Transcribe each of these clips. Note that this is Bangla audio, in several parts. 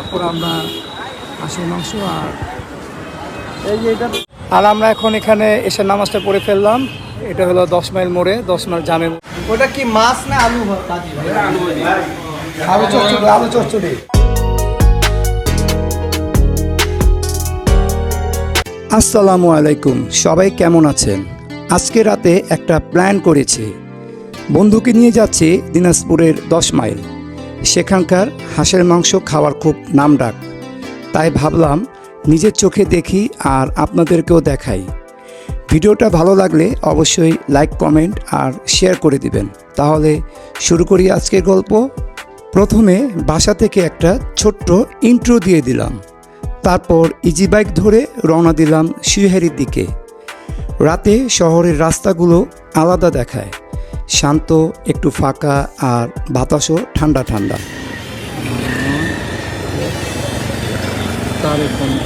তারপর আমরা হাঁসের মাংস আর এই যে এটা আর আমরা এখন এখানে এসে নামাজটা পড়ে ফেললাম। এটা হলো দশ মাইল মোড়ে দশ মাইল জামে ওটা কি মাছ না আলু আলু চচ্চড়ি আলু চচ্চড়ি। আসসালামু আলাইকুম সবাই কেমন আছেন? আজকে রাতে একটা প্ল্যান করেছি। বন্ধুকে নিয়ে যাচ্ছি দিনাজপুরের দশ মাইল। সেখানকার হাঁসের মাংস খাওয়ার খুব নামডাক তাই ভাবলাম নিজের চোখে দেখি আর আপনাদেরকেও দেখাই। ভিডিওটা ভালো লাগলে অবশ্যই লাইক, কমেন্ট আর শেয়ার করে দিবেন। তাহলে শুরু করি আজকের গল্প। প্রথমে বাসা থেকে একটা ছোট্ট ইন্ট্রো দিয়ে দিলাম। তারপর ইজি বাইক ধরে রওনা দিলাম শিউহারির দিকে। রাতে শহরের রাস্তাগুলো আলাদা দেখায়। শান্ত, একটু ফাঁকা আর বাতাসও ঠান্ডা ঠান্ডা।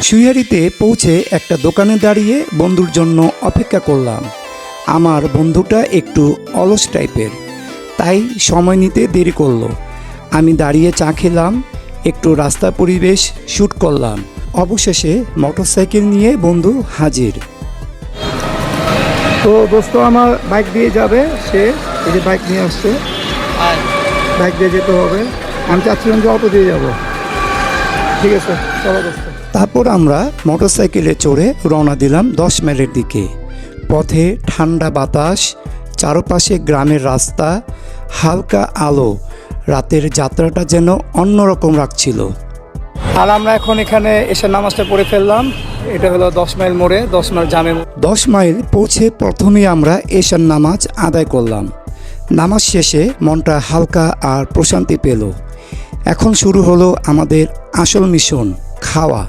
সুইহারিতে পৌঁছে একটা দোকানে দাঁড়িয়ে বন্ধুর জন্য অপেক্ষা করলাম। আমার বন্ধুটা একটু অলস টাইপের, তাই সময় নিতে দেরি করল। আমি দাঁড়িয়ে চা খেলাম, একটু রাস্তা পরিবেশ শ্যুট করলাম। অবশেষে মোটরসাইকেল নিয়ে বন্ধু হাজির। তো দোস্ত, আমার বাইক দিয়ে যাবে সে। এই যে বাইক নিয়ে আসছে বাইক দিয়ে যেতে হবে। আমি চাচ্ছিলাম যে অটো দিয়ে যাব। ঠিক আছে চলো দোস্ত। তারপর আমরা মোটরসাইকেলে চড়ে রওনা দিলাম দশ মাইলের দিকে। পথে ঠান্ডা বাতাস চারপাশে গ্রামের রাস্তা হালকা আলো। রাতের যাত্রাটা যেন অন্যরকম রাখছিল আর আমরা এখন এখানে এসে নামাজটা পড়ে ফেললাম। এটা হলো দশ মাইল মোড়ে দশ মাইল জামে দশ মাইল পৌঁছে প্রথমেই আমরা এশার নামাজ আদায় করলাম। নামাজ শেষে মনটা হালকা আর প্রশান্তি পেল। এখন শুরু হলো আমাদের আসল মিশন, খাওয়া।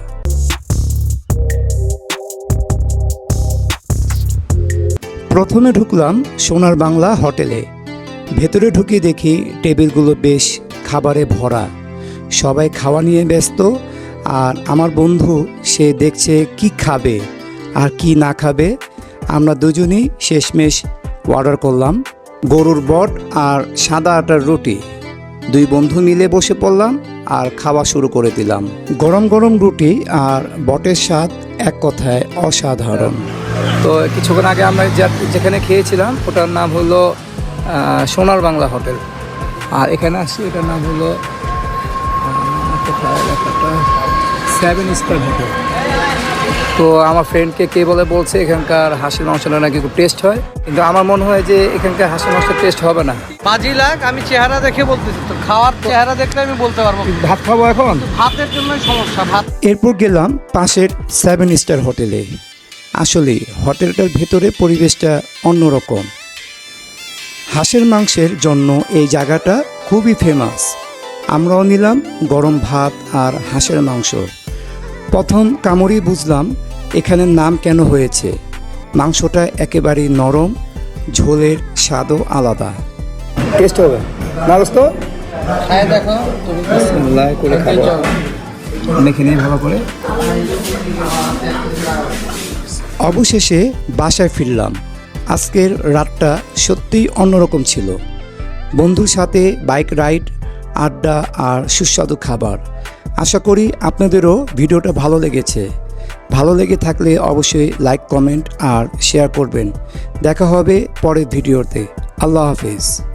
প্রথমে ঢুকলাম সোনার বাংলা হোটেলে। ভেতরে ঢুকে দেখি টেবিলগুলো বেশ খাবারে ভরা। সবাই খাওয়া নিয়ে ব্যস্ত আর আমার বন্ধু, সে দেখছে কি খাবে আর কি না খাবে। আমরা দুজনেই শেষমেশ অর্ডার করলাম। গরুর বট আর সাদা আটার রুটি। দুই বন্ধু মিলে বসে পড়লাম আর খাওয়া শুরু করে দিলাম। গরম গরম রুটি আর বটের স্বাদ এক কথায় অসাধারণ। তো কিছুক্ষণ আগে আমরা যেখানে খেয়েছিলাম, ওটার নাম হলো সোনার বাংলা হোটেল। আর এখানে আসছি, এটার নাম হলো সেভেন স্টার হোটেল। তো আমার ফ্রেন্ডকে কে বলে বলছে এখানকার হাঁসের মাংসটা নাকি খুব টেস্ট হয়। কিন্তু আমার মনে হয় যে এখানকার হাঁসের মাংসটা টেস্ট হবে না। পাঁচই লাখ আমি চেহারা দেখে বলতেছি তো খাওয়ার চেহারা দেখলে আমি বলতে পারব। ভাত খাব এখন? ভাতের জন্য সমস্যা ভাত। এরপর গেলাম পাশের সেভেন স্টার হোটেলে আসলে হোটেলটার ভেতরে পরিবেশটা অন্যরকম। হাঁসের মাংসের জন্য এই জায়গাটা খুবই ফেমাস আমরাও নিলাম গরম ভাত আর হাঁসের মাংস। প্রথম কামড়েই বুঝলাম এখানের নাম কেন হয়েছে। মাংসটা একেবারেই নরম ঝোলের স্বাদও আলাদা। টেস্ট হবে। না তো? খায় দেখো করে খাব। মেখে ভালো করে। অবশেষে বাসায় ফিরলাম। আজকের রাতটা সত্যিই অন্যরকম ছিল। বন্ধুর সাথে বাইক রাইড আড্ডা আর সুস্বাদু খাবার। আশা করি আপনাদেরও ভিডিওটা ভালো লেগেছে। ভালো লেগে থাকলে অবশ্যই লাইক কমেন্ট আর শেয়ার করবেন। দেখা হবে পরের ভিডিওতে। আল্লাহ হাফিজ।